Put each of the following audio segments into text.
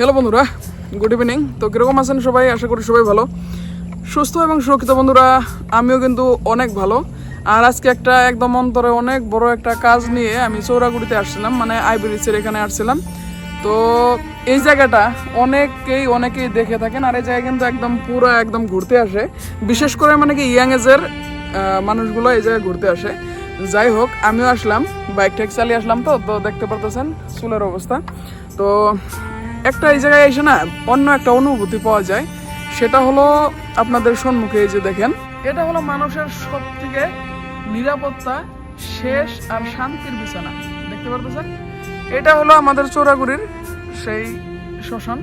Hello বন্ধুরা good evening তো কীরকম আছেন সবাই? আশা করি সবাই ভালো। সুস্থ এবং সুরক্ষিত বন্ধুরা, আমিও কিন্তু অনেক ভালো। আর আজকে একটা একদম অন্তরে অনেক বড় একটা কাজ নিয়ে আমি চৌরাগুড়িতে আসছিলাম মানে আইবিরিসের এখানে আসছিলাম। তো এই জায়গাটা অনেকেই অনেকেই দেখে থাকেন, আর এই জায়গায় কিন্তু একদম পুরো একদম ঘুরতে আসে। বিশেষ করে মানে কি ইয়াং এজের মানুষগুলো এই জায়গায় ঘুরতে আসে। যাই হোক, আমিও আসলাম বাইক টেক চালিয়ে আসলাম তো তো দেখতে পারতেছেন চুলের অবস্থা। তো একটা এই জায়গায় এসে না অন্য একটা অনুভূতি পাওয়া যায়। সেটা হলো আপনাদের সম্মুখে যে দেখেন। এটা হলো মানুষের সব থেকে নিরাপত্তা, শেষ আর শান্তির বিছানা। দেখতে পারতেছেন? এটা হলো আমাদের চোরাগুড়ির সেই শ্মশান।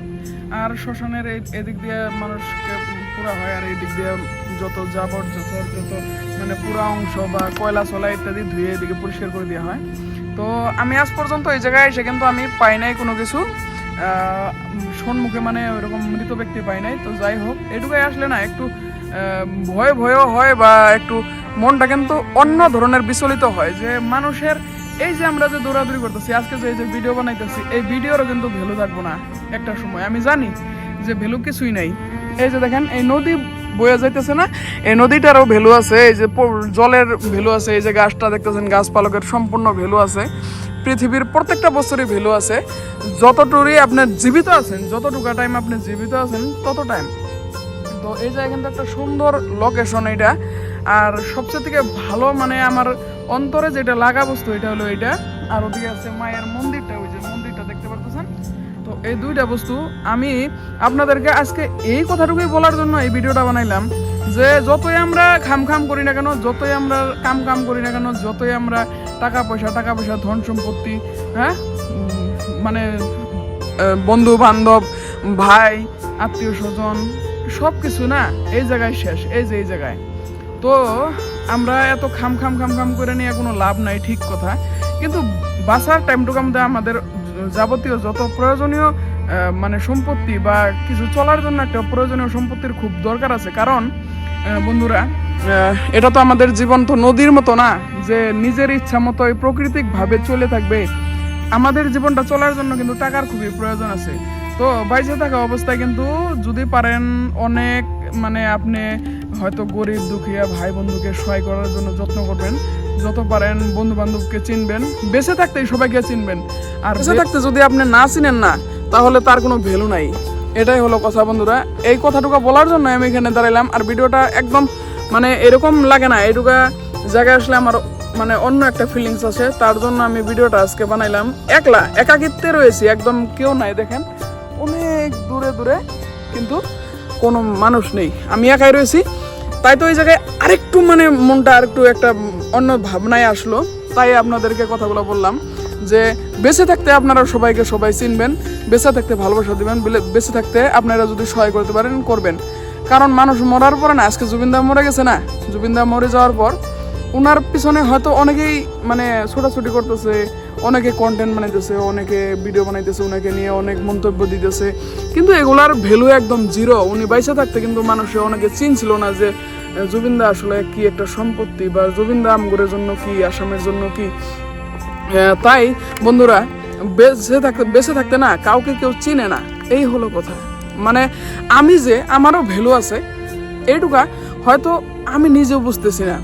আর শ্মশানের এদিক দিয়ে মানুষকে পুরা হয় আর এই দিক দিয়ে যত জাবর যত যত মানে পুরা অংশ বা কয়লা চলা ইত্যাদি ধুয়ে এদিকে পরিষ্কার করে দেওয়া হয়। তো আমি আজ পর্যন্ত এই জায়গায় এসে কিন্তু আমি পাই নাই কোনো কিছু। আহ, সম্মুখে মানে ওইরকম মৃত ব্যক্তি পাই নাই তো যাই হোক এটুকুই আসলে না একটু ভয় ভয়ও হয় বা একটু মনটা কিন্তু অন্য ধরনের বিচলিত হয় যে মানুষের এই যে আমরা যে দৌড়াদৌড়ি করতেছি আজকে যে এই যে ভিডিও বানাইতেছি এই ভিডিওরও কিন্তু ভ্যালু থাকব না একটা সময়। আমি জানি যে ভ্যালু কিছুই নাই। এই যে দেখেন এই নদী বয়ে যাইতেছে না এই নদীটারও ভ্যালু আছে এই যে জলের ভ্যালু আছে এই যে গাছটা দেখতেছেন গাছপালকের সম্পূর্ণ ভ্যালু আছে। পৃথিবীর প্রত্যেকটা বছরই ভ্যালু আছে। যতটুকুই আপনি জীবিত আছেন, যতটুকু টাইম আপনি জীবিত আছেন, তত টাইম তো এই জায়গায় কিন্তু একটা সুন্দর লোকেশন এটা। আর সবচেয়ে থেকে ভালো মানে আমার অন্তরে যেটা লাগা বস্তু, এটা হলো এটা। আর ওদিকে আছে মায়ের মন্দিরটা, ওই যে মন্দিরটা দেখতে পারতেছেন? তো এই দুইটা বস্তু আমি আপনাদেরকে আজকে এই কথাটুকুই বলার জন্য এই ভিডিওটা বানাইলাম। যে যতই আমরা খাম খাম করি না কেন, যতই আমরা কাম কাম করি না কেন, যতই আমরা টাকা পয়সা টাকা পয়সা, ধন সম্পত্তি হ্যাঁ? মানে বন্ধু বান্ধব ভাই, আত্মীয় স্বজন সব কিছু না, এই জায়গায় শেষ, এই যে এই জায়গায়। তো আমরা এত খাম খাম খাম খাম করে নিয়ে কোনো লাভ নাই, ঠিক কথা। কিন্তু বাসার টাইমটুকু আমাদের আমাদের যাবতীয় যত প্রয়োজনীয় মানে সম্পত্তি বা কিছু চলার জন্য একটা প্রয়োজনীয় সম্পত্তির খুব দরকার আছে। কারণ বন্ধুরা এটা তো আমাদের জীবন তো নদীর মতো না যে নিজের ইচ্ছা মতো প্রাকৃতিক ভাবে চলে থাকবে। আমাদের জীবনটা চলার জন্য কিন্তু টাকার খুবই প্রয়োজন আছে। তো বাইরে থাকা অবস্থায় কিন্তু যদি পারেন অনেক মানে আপনি হয়তো গরিব দুঃখিয়া ভাই বন্ধুকে সহায় করার জন্য যত্ন করবেন। যত পারেন বন্ধু বান্ধবকে চিনবেন। বেঁচে থাকতেই সবাইকে চিনবেন। আর বেঁচে থাকতে যদি আপনি না চিনেন না তাহলে তার কোনো ভ্যালু নাই। এটাই হলো কথা বন্ধুরা। এই কথাটুকু বলার জন্য আমি এখানে দাঁড়াইলাম আর ভিডিওটা একদম মানে এরকম লাগে না এটুকা জায়গায় আসলে আমার মানে অন্য একটা ফিলিংস আছে, তার জন্য আমি ভিডিওটা আজকে বানাইলাম। একলা, একাকিত্বে রয়েছি, একদম কেউ নাই দেখেন। অনেক দূরে দূরে কিন্তু কোনো মানুষ নেই, আমি একাই রয়েছি। তাই তো এই জায়গায় আরেকটু মানে মনটা আরেকটু একটা অন্য ভাবনায় আসলো, তাই আপনাদেরকে কথাগুলো বললাম। যে বেঁচে থাকতে আপনারা সবাইকে সবাই চিনবেন, বেঁচে থাকতে ভালোবাসা দিবেন বেঁচে থাকতে আপনারা যদি সহায় করতে পারেন, করবেন। কারণ মানুষ মরার পরে না, আজকে জুবিনদা মরে গেছে না, জুবিনদা মরে যাওয়ার পর ওনার পিছনে হয়তো অনেকেই মানে ছোটাছুটি করতেছে, অনেকে কন্টেন্ট বানাইতেছে, অনেকে ভিডিও বানাইতেছে ওনাকে নিয়ে অনেক মন্তব্য দিতেছে। কিন্তু এগুলার ভ্যালু একদম জিরো উনি বাইসে থাকতে কিন্তু মানুষে অনেকে চিনছিল না যে জুবিনদা আসলে কি একটা সম্পত্তি বা জুবিনদা আমগুরের জন্য কি, আসামের জন্য কি? তাই, বন্ধুরা, বেঁচে থাকতে বেঁচে থাকতে না, কাউকে কেউ চিনে না, এই হলো কথা। মানে আমি যে আমারও ভ্যালু আছে, এইটুকা হয়তো আমি নিজেও বুঝতেছি না।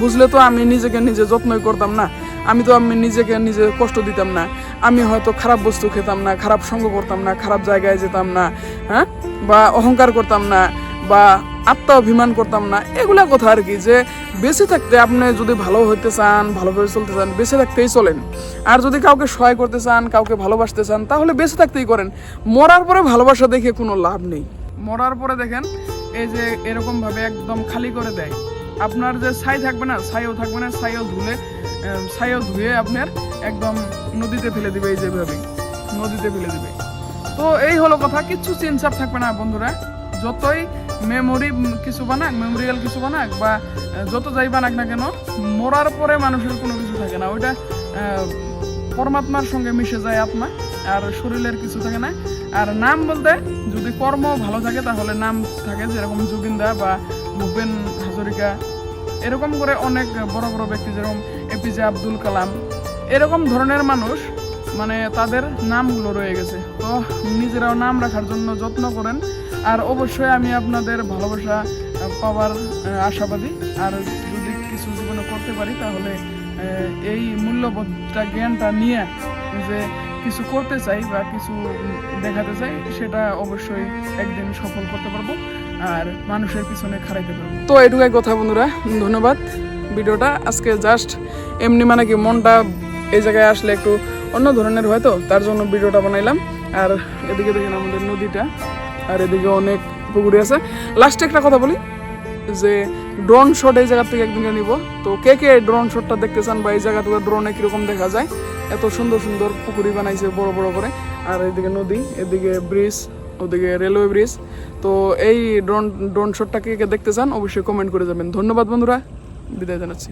বুঝলে তো আমি নিজেকে নিজে যত্নই করতাম না, আমি তো আমি নিজেকে নিজে কষ্ট দিতাম না, আমি হয়তো খারাপ বস্তু খেতাম না, খারাপ সঙ্গ করতাম না, খারাপ জায়গায় যেতাম না হ্যাঁ? বা অহংকার করতাম না, বা আত্মা অভিমান করতাম না। এগুলা কথা আর কি, যে বেঁচে থাকতে আপনি যদি ভালো হইতে চান, ভালোভাবে চলতে চান, বেঁচে থাকতেই চলেন। আর যদি কাউকে সহায় করতে চান, কাউকে ভালোবাসতে চান, তাহলে বেঁচে থাকতেই করেন। মরার পরে ভালোবাসা দেখে কোনো লাভ নেই। মরার পরে দেখেন, এই যে এরকম ভাবে একদম খালি করে দেয়। আপনার যে ছাই থাকবে না, ছাইও থাকবে না, ছাইও ধুলে ছাইও ধুয়ে আপনার একদম নদীতে ফেলে দিবে এই যেভাবে, নদীতে ফেলে দিবে। তো এই হলো কথা, কিচ্ছু চিনচাপ থাকবে না বন্ধুরা। যতই মেমোরি কিছু বানাক মেমোরিয়াল কিছু বানাক বা যত যাই বানাক না কেন, মরার পরে মানুষের কোনো কিছু থাকে না। ওইটা পরমাত্মার সঙ্গে মিশে যায় আত্মা, আর শরীরের কিছু থাকে না। আর নাম বলতে যদি কর্ম ভালো থাকে, তাহলে নাম থাকে যেরকম জুবিনদা বা ভূপেন হাজরিকা। এরকম করে অনেক বড় বড় ব্যক্তি যেরকম এপিজে আব্দুল কালাম। এরকম ধরনের মানুষ মানে তাদের নামগুলো রয়ে গেছে। তো নিজেরাও নাম রাখার জন্য যত্ন করেন। আর অবশ্যই আমি আপনাদের ভালোবাসা পাওয়ার আশাবাদী। আর যদি কিছু জীবনে করতে পারি, তাহলে এই মূল্যবোধটা, জ্ঞানটা নিয়ে যে কিছু করতে চাই বা কিছু দেখাতে চাই, সেটা অবশ্যই একদিন সফল করতে পারব আর মানুষের পিছনে খাড়াইতে পারব। তো এটুকুই কথা বন্ধুরা, ধন্যবাদ ভিডিওটা। আজকে জাস্ট এমনি মানে কি মনটা এই জায়গায় আসলে একটু অন্য ধরনের হয় তো, তার জন্য ভিডিওটা বানাইলাম। আর এদিকে দেখেন আমাদের নদীটা। আর এদিকে অনেক পুকুরি আছে। লাস্টে একটা কথা বলি, যে ড্রোন শট এই জায়গা থেকে একদিনকে নিব। তো কে কে ড্রোন শটটা দেখতে চান বা এই জায়গাটুকু ড্রোনে কীরকম দেখা যায়? এত সুন্দর সুন্দর পুকুরি বানাইছে বড় বড় করে। আর এদিকে নদী, এদিকে ব্রিজ ওদিকে রেলওয়ে ব্রিজ তো এই ড্রোন ড্রোন শটটা কে কে দেখতে চান অবশ্যই কমেন্ট করে যাবেন। ধন্যবাদ বন্ধুরা, বিদায় জানাচ্ছি।